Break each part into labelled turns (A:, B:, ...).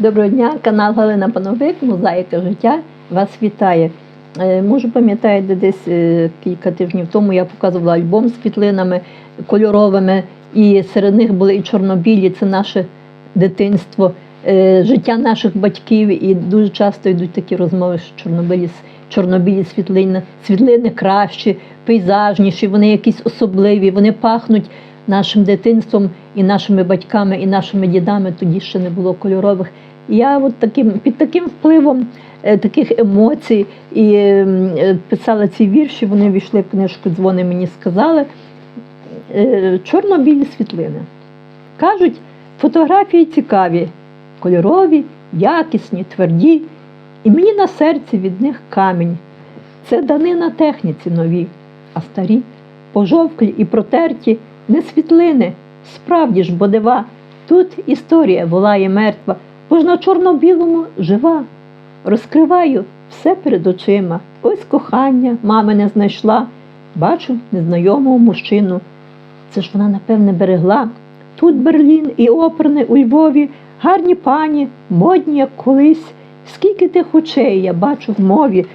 A: Доброго дня, канал Галина Пановик, Мозаїка життя вас вітає. Е, Може, пам'ятаєте, десь е, кілька тижнів тому я показувала альбом з світлинами кольоровими, і серед них були і чорнобілі, це наше дитинство, е, життя наших батьків. І дуже часто йдуть такі розмови, що чорнобілі, чорнобілі світлини, світлини кращі, пейзажніші, вони якісь особливі, вони пахнуть нашим дитинством і нашими батьками, і нашими дідами. Тоді ще не було кольорових. Я от таким під таким впливом е, таких емоцій і е, писала ці вірші. Вони війшли в книжку Дзвони мені сказали. Е, Чорно-білі світлини. Кажуть, фотографії цікаві, кольорові, якісні, тверді, і мені на серці від них камінь. Це данина техніці нові, а старі, пожовклі і протерті, не світлини, справді ж, бо дива. Тут історія волає мертва, бо ж на чорно-білому жива. Розкриваю все перед очима. Ось кохання, мами не знайшла. Бачу незнайомого мужчину. Це ж вона, напевне, берегла. Тут Берлін і оперне у Львові, гарні пані, модні, як колись. Скільки тих очей я бачу в мові,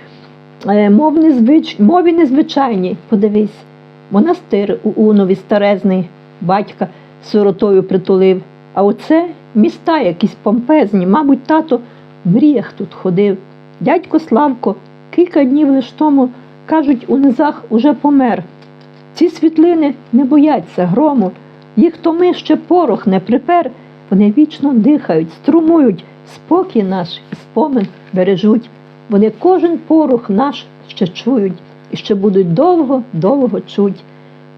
A: е, мов незвич... мові незвичайній. Подивись, монастир у Унові старезний, батька сиротою притулив. А оце міста якісь помпезні, мабуть, тато в мріях тут ходив. Дядько Славко кілька днів лиш тому, кажуть, у низах уже помер. Ці світлини не бояться грому, їх томи ще порох не припер, вони вічно дихають, струмують, спокій наш і спомин бережуть. Вони кожен порох наш ще чують і ще будуть довго-довго чуть.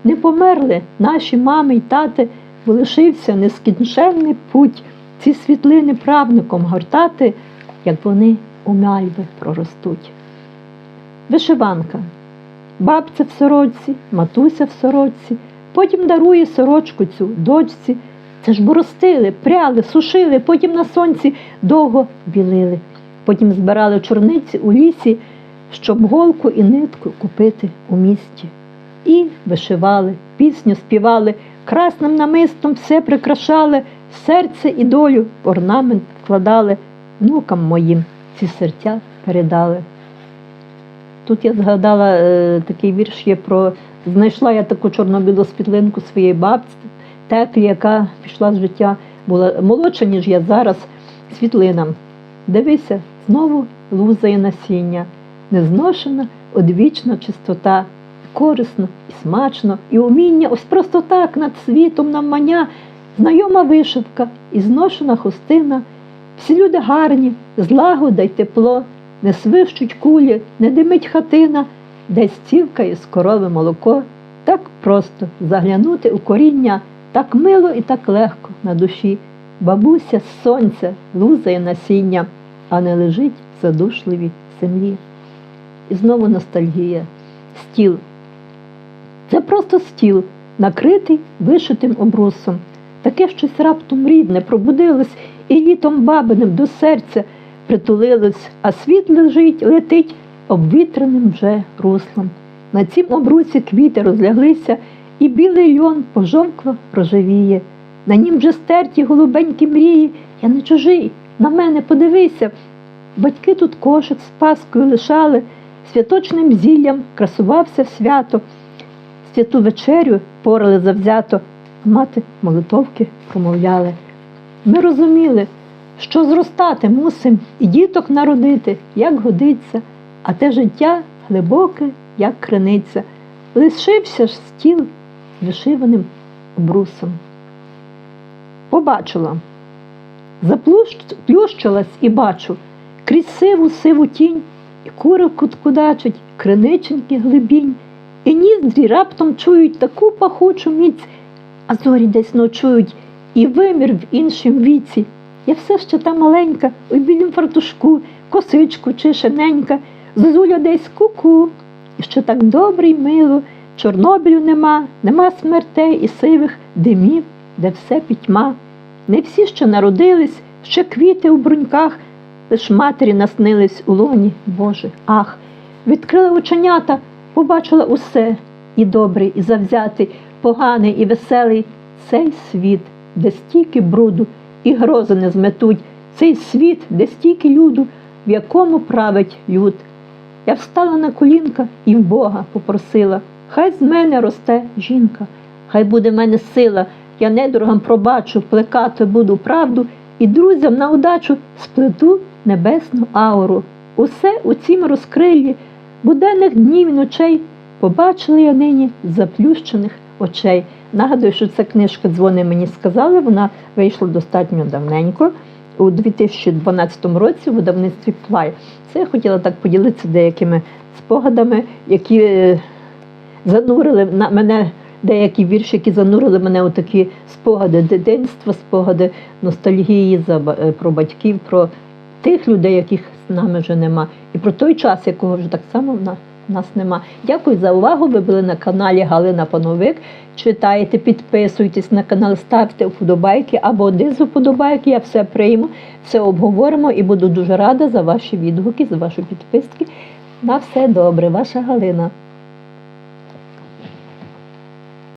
A: Не померли наші мами й тати, лишився нескінченний путь ці світлини правником гортати, як вони у мальви проростуть. Вишиванка. Бабця в сорочці, матуся в сорочці, потім дарує сорочку цю дочці. Це ж боростили, пряли, сушили, потім на сонці довго білили. Потім збирали чорниці у лісі, щоб голку і нитку купити у місті. І вишивали, пісню співали, красним намистом все прикрашали, серце і долю орнамент вкладали, внукам моїм ці серця передали. Тут я згадала е, такий вірш є про знайшла я таку чорно-білу світлинку своєї бабці, теклі, яка пішла з життя, була молодша, ніж я зараз, світлина. Дивися, знову лузає насіння, незношена, одвічна чистота, корисно і смачно, і уміння, ось просто так над світом навмання, знайома вишивка і зношена хустина. Всі люди гарні, злагода й тепло, не свищуть кулі, не димить хатина, десь цівкає з корови молоко. Так просто заглянути у коріння, так мило і так легко на душі. Бабуся з сонця лузає насіння, а не лежить в задушливій землі. І знову ностальгія, стіл. Це просто стіл, накритий вишитим обрусом. Таке щось раптом рідне пробудилось і літом бабиним до серця притулилось, а світ лежить, летить обвітреним вже руслом. На цім обрусі квіти розляглися, і білий льон пожовкло рожевіє. На нім вже стерті голубенькі мрії. Я не чужий, на мене подивися. Батьки тут кошик з паскою лишали, святочним зіллям красувався свято, святу вечерю порали завзято, а мати молитовки промовляли. Ми розуміли, що зростати мусим і діток народити, як годиться, а те життя глибоке, як криниця. Лишився ж стіл вишиваним обрусом. Побачила, заплющилась і бачу, крізь сиву сиву тінь, і кури куткудачать, криниченьки глибінь, і ніздрі раптом чують таку пахучу міць, а зорі десь ночують, і вимір в іншім віці. Я все ще та маленька, у білім фартушку, косичку чи шиненька, зозуля десь куку. І що так добре й мило, Чорнобилю нема, нема смертей і сивих димів, де все пітьма. Не всі ще народились, ще квіти у бруньках, лиш матері наснились у лоні, Боже, ах, відкрила оченята, побачила усе, і добрий, і завзятий, поганий і веселий цей світ, де стільки бруду і грози не зметуть, цей світ, де стільки люду, в якому править люд. Я встала на колінка і в Бога попросила, хай з мене росте жінка, хай буде в мене сила, я недорогам пробачу, плекати буду правду і друзям на удачу сплету небесну ауру. Усе у цім розкриллі буденних днів і ночей побачила я нині заплющених очей. Нагадую, що ця книжка дзвони мені сказали, вона вийшла достатньо давненько. У 2012 році у видавництві Плай. Це я хотіла так поділитися деякими спогадами, які е, занурили на мене деякі вірші, які занурили мене у такі спогади дитинства, спогади ностальгії е, про батьків, про тих людей, яких з нами вже нема, і про той час, якого вже так само в нас, нас нема. Дякую за увагу. Ви були на каналі Галина Пановик. Читайте, підписуйтесь на канал, ставте вподобайки або дизу вподобайки. Я все прийму, все обговоримо і буду дуже рада за ваші відгуки, за ваші підписки. На все добре, ваша Галина.